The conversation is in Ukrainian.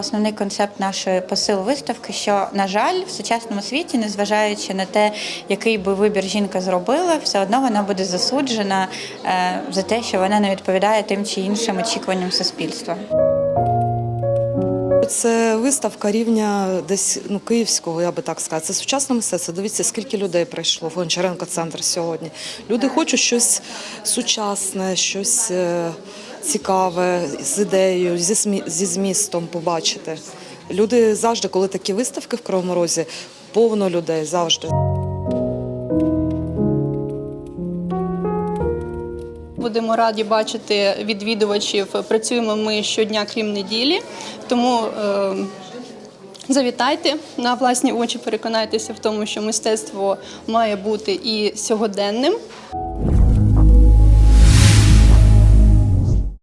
основний концепт нашої посил виставки, що на жаль, в сучасному світі, незважаючи на те, який би вибір жінка зробила, все одно вона буде засуджена е, за те, що вона не відповідає тим чи іншим очікуванням суспільства. Це виставка рівня десь ну київського, я би так сказала. Це сучасне мистецтво. Дивіться, скільки людей прийшло в Гончаренко центр сьогодні. Люди хочуть щось сучасне, щось е, цікаве з ідеєю, зі смі- зі змістом побачити. Люди завжди, коли такі виставки в Кривому Розі, повно людей завжди. Будемо раді бачити відвідувачів. Працюємо ми щодня, крім неділі. Тому е, завітайте на власні очі, переконайтеся в тому, що мистецтво має бути і сьогоденним.